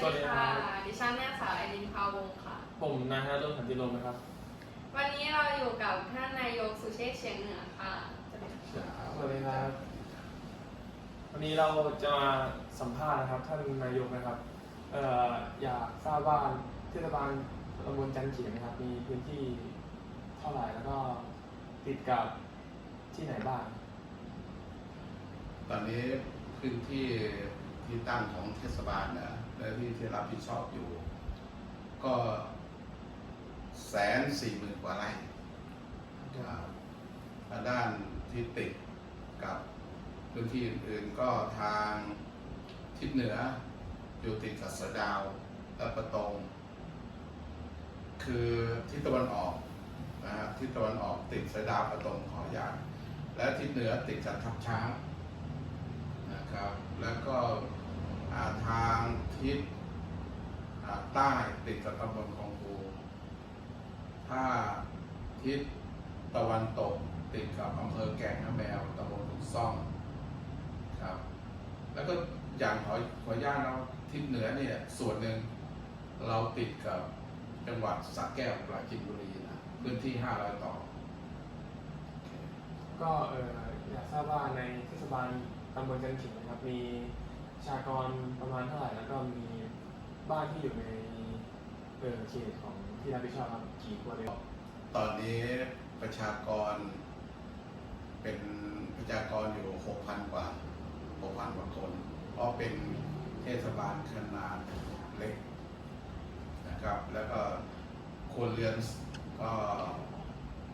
สวัสดีค่ะ ดิฉันนางสาวไอรินพาวงศ์ค่ะ ผมนายธนดลขันติลมนะครับวันนี้เราอยู่กับท่านนายกสุเชษฐ์เชียงเหนือค่ะจะเป็นสวัสดีครับ วันนี้เราจะมาสัมภาษณ์นะครับ ท่านนายกนะครับเอ่ออยากทราบว่าเทศบาลตำบลจันเขียนนะครับ มีพื้นที่เท่าไหร่แล้วก็ติดกับที่ไหนบ้าง ตอนนี้พื้นที่ที่ตั้งของเทศบาลนะ และที่ที่รับผิดชอบอยู่ ก็แสนสี่หมื่นกว่าไร่ครับทางด้านที่ติดกับพื้นที่อื่นๆ ก็ทางทิศเหนืออยู่ติดกับสะดาวและประตงคือทิศตะวันออกนะฮะทิศตะวันออกติดสะดาวประตงขออย่างและทิศเหนือติดกับทับช้างนะครับ แล้วก็อ่า ทางทิศใต้ติดกับตำบลคองคูถ้าทิศตะวันตกติดกับอำเภอแก่งน้ำแมวตำบลขุนซ่องครับ แล้วก็อย่างขอขออนุญาตเราทิศเหนือเนี่ยส่วนหนึ่งเราติดกับจังหวัดสระแก้วปราจีนบุรีนะพื้นที่ 500 ต่อ ก็เอออยากทราบว่าในเทศบาลตำบลจันเขียนนะครับมี ประชากรประมาณเท่าไหร่ แล้วก็มีบ้านที่อยู่ในเออเขตของที่รับผิดชอบครับกี่ครัวเรือนตอนนี้ประชากร เป็นประชากรอยู่ 6,000 กว่า 6,000 กว่าคนเพราะเป็นเทศบาลขนาดเล็กนะครับ แล้วก็ครัวเรือนก็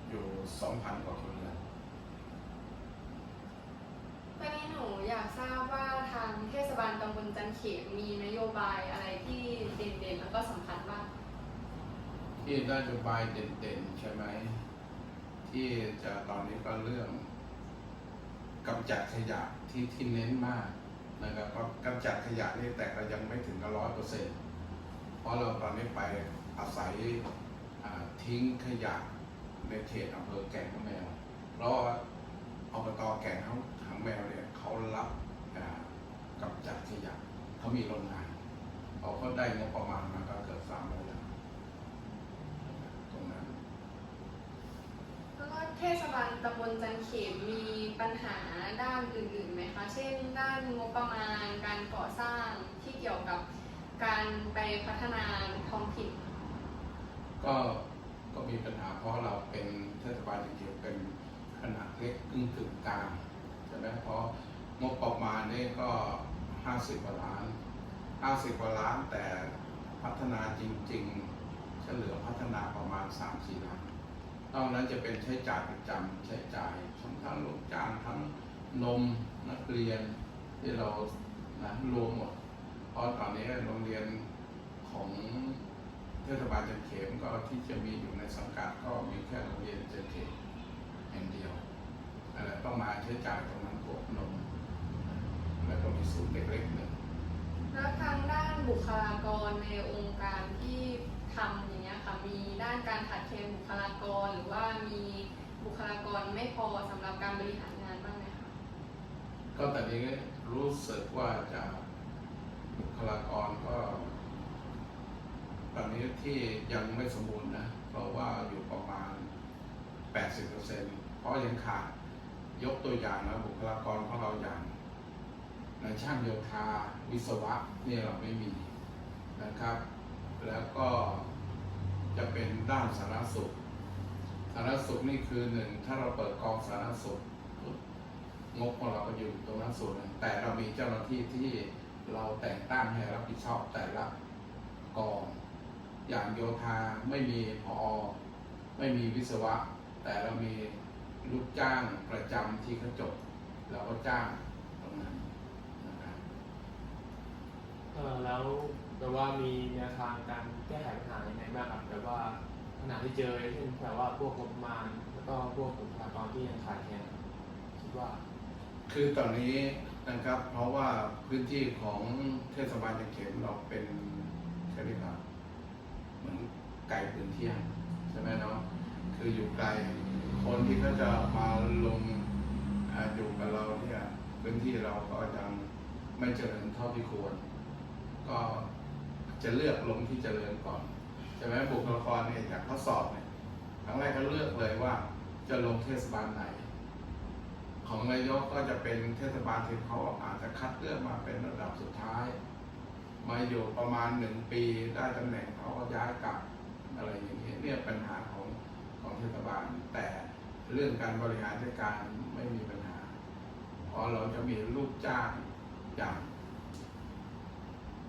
อยู่ 2,000 กว่าครัวเรือนวันนี้หนูอยากทราบว่าทางเทศ บาลตำบลจันเขมมีนโยบายอะไรที่เด่นๆ แล้วก็สำคัญบ้าง ที่นโยบายเด่นๆ ใช่ไหม ที่จะตอนนี้ก็เรื่องกำจัดขยะที่ที่เน้นมากนะครับเพราะกำจัดขยะนี่แต่ก็ยังไม่ถึงกับร้อยเปอร์เซ็นต์เพราะเราตอนนี้ไปอาศัยทิ้งขยะในเขตอำเภอแก่งข้างแมวเพราะว่าอบตแก่งขาหางแมวเนี่ยเขารับอ่า กำจัดขยะเขามีโรงงานเขาก็ได้งบประมาณมาก็เกือบสามร้อยล้านตรงนั้น แล้วก็เทศบาลตำบลจันเขมมีปัญหาด้านอื่นๆไหมคะ เช่น ด้านงบประมาณการก่อสร้างที่เกี่ยวกับการไปพัฒนาท้องถิ่นก็ก็มีปัญหาเพราะเราเป็นเทศบาลจริงๆเป็นขนาดเล็กกึ่งกึ่งกลางใช่ไหมเพราะ งบประมาณนี่ก็ห้าสิบกว่าล้านห้าสิบกว่าล้านแต่พัฒนาจริงๆเฉลือพัฒนาประมาณสามสี่ล้านนอกนั้นจะเป็นใช้จ่ายประจำใช้จ่ายทั้งทั้งลูกจ้างทั้งนมนักเรียนที่เรานะรวมหมดเพราะตอนนี้โรงเรียนของเทศบาลจันเขมก็ที่จะมีอยู่ในสังกัดก็มีแค่โรงเรียนจันเขมแห่งเดียวอะไรต้องมาใช้จ่ายตรงนั้นพวกนม แล้วก็มีศูนย์เล็กๆหนึ่งแล้วทางด้านบุคลากรในองค์การที่ทำอย่างเงี้ยค่ะ มีด้านการขาดแคลนบุคลากร หรือว่ามีบุคลากรไม่พอสำหรับการบริหารงานบ้างไหมคะก็ตอนนี้รู้สึกว่าจะบุคลากรก็ ตอนนี้ที่ยังไม่สมบูรณ์นะ เพราะว่าอยู่ประมาณ 80%เพราะยังขาดยกตัวอย่างนะบุคลากรของเราอย่างใน ช่างโยธาวิศวะเนี่ยเราไม่มีนะครับ แล้วก็จะเป็นด้านสารสุข สารสุขนี่คือหนึ่งถ้าเราเปิดกองสารสุขงบของเราก็อยู่ตรงนั้นส่วนหนึ่งแต่เรามีเจ้าหน้าที่ที่เราแต่งตั้งให้รับผิดชอบแต่ละกองอย่างโยธาไม่มีพอไม่มีวิศวะ แต่เรามีลูกจ้างประจำที่เขาจบเราก็จ้างนั้นนะครับ เออแล้วแบบว่ามีแนวทางการแก้ไขปัญหายังไงบ้างครับแบบว่าปัญหาที่เจอเช่นแบบว่าพวกงบประมาณแล้วก็พวกบุคลากรที่ยังขาดแคลนคิดว่า คือตอนนี้นะครับเพราะว่าพื้นที่ของเทศบาลจังเขมเราเป็นเขาเรียกว่าเหมือนไก่ปืนเที่ยงใช่ไหมเนาะคืออยู่ไกลคนที่เขาจะมาลงอาอยู่กับเราเนี่ยพื้นที่เราก็ยังไม่เจริญเท่าที่ควร ก็จะเลือกลงที่เจริญก่อนใช่ไหมบุคลากรเนี่ยจากทดสอบเนี่ยครั้งแรกก็เลือกเลยว่าจะลงเทศบาลไหน ของนายกก็จะเป็นเทศบาลที่เขาอาจจะคัดเลือกมาเป็นระดับสุดท้าย มาอยู่ประมาณหนึ่งปีได้ตำแหน่งเขาก็ย้ายกลับอะไรอย่างเงี้ยเนี่ยปัญหาของของเทศบาลแต่เรื่องการบริหารจัดการไม่มีปัญหาเพราะเราจะมีลูกจ้างอย่าง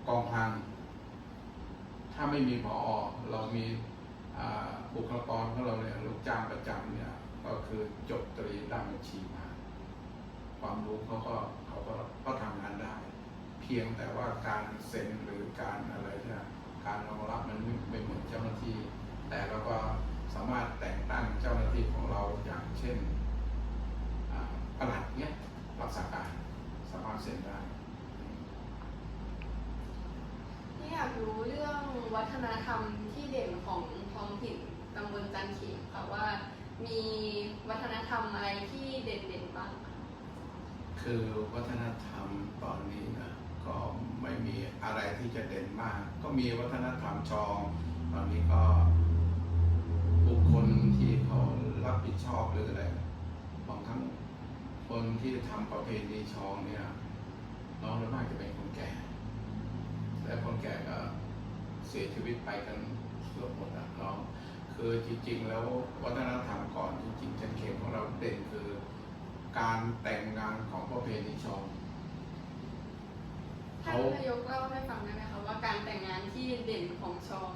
กองพลังถ้าไม่มีพอเรามีอ่าบุคลากรของเราเนี่ยลูกจ้างประจำเนี่ยก็คือจบตรีด้านบัญชีมา ความรู้เขาก็เขาก็ก็ทำงานได้ เพียงแต่ว่าการเซ็นหรือการอะไรเนี่ยการรองรับมันไม่เหมือนเจ้าหน้าที่ แต่เราก็สามารถแต่งตั้งเจ้าหน้าที่ของเราอย่างเช่นอ่าปลัดเนี่ยรักษาการสามารถเซ็นได้ นี่อยาก รู้เรื่องวัฒนธรรมที่เด่นของท้องถิ่นตำบลจันเขมค่ะว่ามีวัฒนธรรมอะไรที่เด่นๆบ้างคะคือวัฒนธรรมตอนนี้นะก็ไม่มีอะไรที่จะเด่นมาก ก็มีวัฒนธรรมชอง ตอนนี้ก็บุคคลที่เขารับผิดชอบหรืออะไรบางครั้งคนที่ทำประเพณีชองเนี่ยน้องส่วนมากจะเป็นคนแก่ และคนแก่ก็เสียชีวิตไปกันเกือบหมดนะน้อง คือจริง ๆ แล้ววัฒนธรรมก่อนจริงๆจันเขมของเราเด่นคือ การแต่งงานของประเพณีชองท่านนายกเล่าให้ฟังได้ไหมคะว่าการแต่งงานที่เด่นของชอง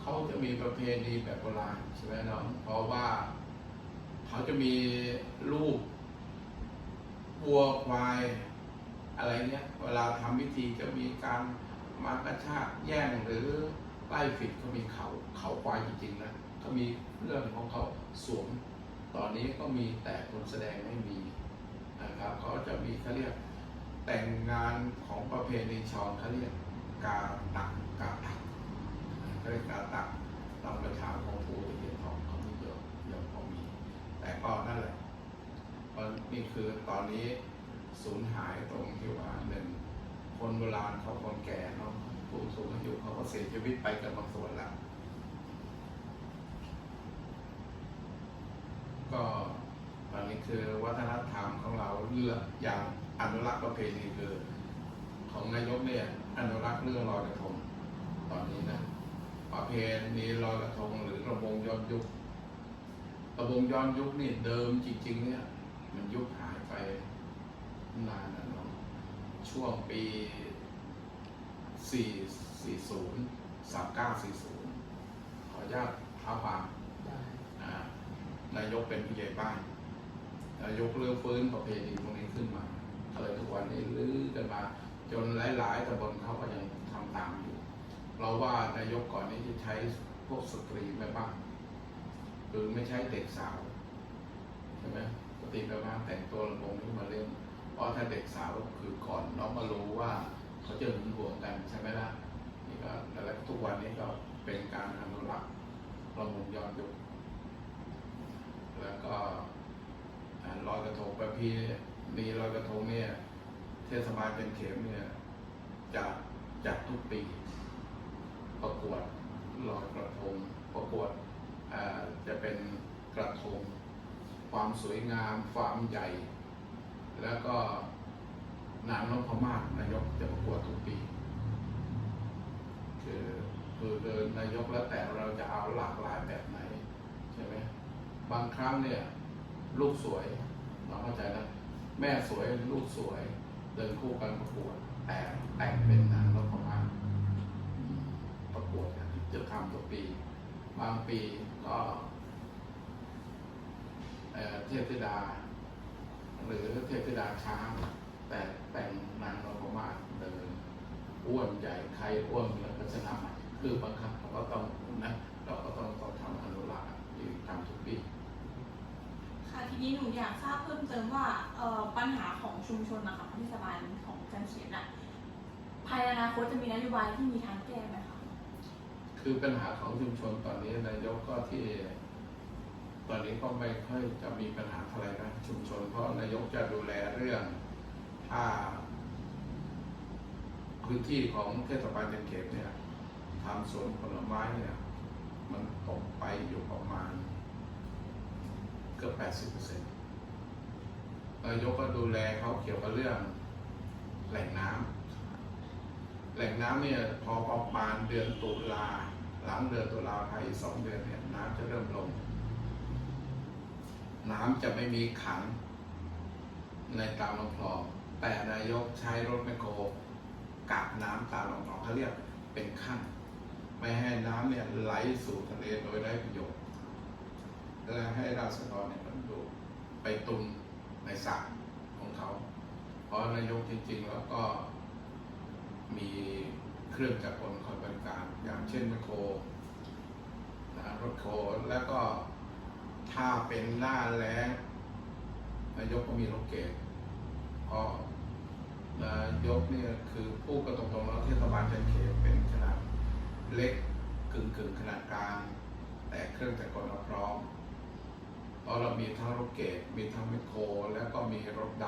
เขาจะมีประเพณีแบบโบราณใช่ไหมน้องเพราะว่าเขาจะมีรูปวัวควาย อะไรเนี้ยเวลาทำพิธีจะมีการมากระชากแย่งหรือไล่ฝิดเขามีเขาเขาควายจริงๆนะเขามีเรื่องของเขาสวมตอนนี้ก็มีแต่คนแสดงไม่มีนะครับเขาจะมีเขาเรียกแต่งงานของประเพณีชองเขาเรียกกาตักกาตักเขาเรียกกาตักตามประชาของผู้ตะเคียนทองเขามีเยอะเยอะพอมี แต่ก็นั่นแหละนี่คือตอนนี้สูญหายตรง คนโบราณเขาคนแก่เนาผู้สูงอายุเขาก็เสียชีวิตไปกันบางส่วนแล้ว ก็ตอนนี้คือวัฒนธรรมของเราเลือกอย่างอนุรักษ์ประเพณีคือของนายกเนี่ยอนุรักษ์เรื่องลอยกระทงตอนนี้นะประเพณีลอยกระทงหรือระบงย้อนยุคระบงย้อนยุคนี่เดิมจริง ๆ เนี่ย มันยุคหายไปนานนะเนาะ ช่วงปี 4 40 3940 ขออนุญาตท้าความนายกเป็นผู้ใหญ่บ้าน นายกเลือกฟื้นประเพณีตรงนี้ขึ้นมาอะไรทุกวันนี้ลื้อกันมา จนหลาย ๆตำบลเขาก็ยังทำตามอยู่ เราว่านายกก่อนนี้จะใช้พวกสตรีแม่บ้านหรือไม่ใช้เด็กสาว ใช่ไหมสตรีแม่บ้านแต่งตัวระบงขึ้นมาเล่น เพราะถ้าเด็กสาวคือก่อนน้องมารู้ว่าเขาจะหึงหวงกันใช่ไหมล่ะนี่ก็แล้วทุกวันนี้ก็เป็นการอนุรักษ์ประมงย้อนยุคแล้วก็ลอยกระทงประเพณีลอยกระทงเนี่ยเทศบาลเป็นเข็มเนี่ยจะจัดทุกปี ประกวดลอยกระทงประกวดจะเป็นกระทง ความสวยงามความใหญ่ แล้วก็นางนพมาศนายกจะประกวดทุกปีคือคือเดินนายกแล้วแต่เราจะเอาหลากหลายแบบไหนใช่ไหมบางครั้งเนี่ย ลูกสวยเราเข้าใจนะแม่สวยลูกสวย เดินคู่กันประกวด แต่แต่งเป็นนางนพมาศประกวดกันจะทำทุกปี บางปีก็เทพธิดา หรือ ช้าง แต่แต่งนางนพมาศเดินอ้วนใหญ่ใครอ้วนแล้วก็ชนะคือบางครั้งเราก็ต้องนะเราก็ต้องต้องทำอนุรักษ์ที่ทำทุกปีค่ะทีนี้หนูอยากทราบเพิ่มเติมว่าเอ่อปัญหาของชุมชนนะคะเทศบาลของจันเขียนอะภายในอนาคตจะมีนโยบายที่มีทางแก้ไหมคะคือปัญหาของชุมชนตอนนี้นายกก็ที่ต อนนี้ก็ไม่ค่อยจะมีปัญหาเท่าไหร่นะชุมชนเพราะนายกจะดูแลเรื่องถ้าพื้นที่ของเทศบาลจันเขตเนี่ยทำสวนผลไม้เนี่ยมันตกไปอยู่ประมาณเกือบ 80เปอร์เซ็นต์นายกก็ดูแลเขาเกี่ยวกับเรื่องแหล่งน้ำแหล่งน้ำเนี่ยพอประมาณเดือนตุลาหลังเดือนตุลาภายสองเดือนเนี่ยน้ำจะเริ่มลง น้ำจะไม่มีขัง ในตามลำคลองแต่นายกใช้รถแมคโครกักน้ำตามลำคลองเขาเรียกเป็นขั้น ไม่ให้น้ำเนี่ยไหลสู่ทะเลโดยได้ประโยชน์และให้ราษฎรเนี่ยมันดูไปตุนในสระของเขา เพราะนายกจริงๆแล้วก็มีเครื่องจักรกลคอยบริการ อย่างเช่นแมคโครนะรถโคแล้วก็ ถ้าเป็นหน้าแล้งนายกก็มีรถเกตเพราะนายกเนี่ยคือผู้กระตรงๆแล้วเทศบาลจันเขตเป็นขนาดเล็กกึ่งกึ่งๆขนาดกลาง แต่เครื่องจักรกลเราพร้อมเพราะเรามีทั้งรถเกตมีทั้งมคโคร แล้วก็มีรถด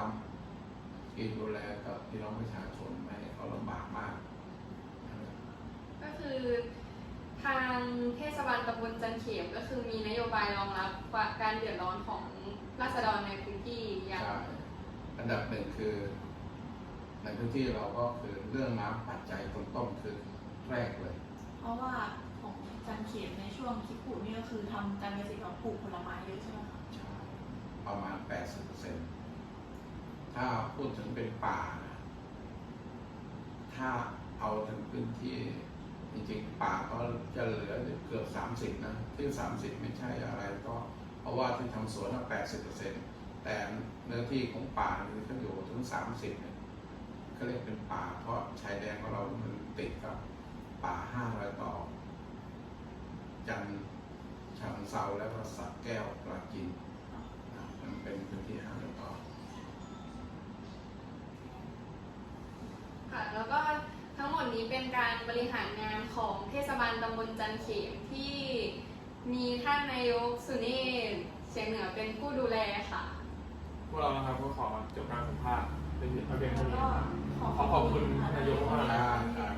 ำที่ดูแลกับพี่น้องประชาชนไม่ให้เขาลำบากมาก ก็คือ ทางเทศบาลตำบลจันเขมก็คือมีนโยบายรองรับการเดือดร้อนของราษฎรในพื้นที่อย่าง ใช่อันดับหนึ่งคือ ในพื้นที่เราก็คือเรื่องน้ำปัจจัยต้นๆคือแรกเลย เพราะว่าของจันเขียนในช่วงคิดปลูกนี่ก็คือทำการเกษตรกับปลูกผลไม้เยอะใช่ไหมคะใช่ประมาณ 80%ถ้าพูดถึงเป็นป่าถ้าเอาถึงพื้นที่จริงๆ ป่าก็จะเหลือเกือบ 30 นะ ที่ 30 ไม่ใช่อะไรก็ เพราะว่าที่ทำสวนน่ะ80 แต่เนื้อที่ของป่านี่ก็อยู่ถึง 30เนี่ยก็เรียกเป็นป่า เพราะชายแดนของเรา มันติดกับป่าห้ารอยต่อ จันทร์ฉะเซาแล้วก็สักแก้วปราจีนมันเป็นพื้นที่ห้ามแล้วก็ค่ะ แล้วก็ทั้งหมดนี้เป็นการบริหารงาน ของเทศบาลตำบลจันเขมที่มีท่านนายกสุเนศเชียงเหนือเป็นผู้ดูแลค่ะ พวกเรานะครับก็ขอจบการสัมภาษณ์เป็นเพียงเท่านี้แล้วก็ขอขอบคุณท่านนายกมากนะอ่าอ่า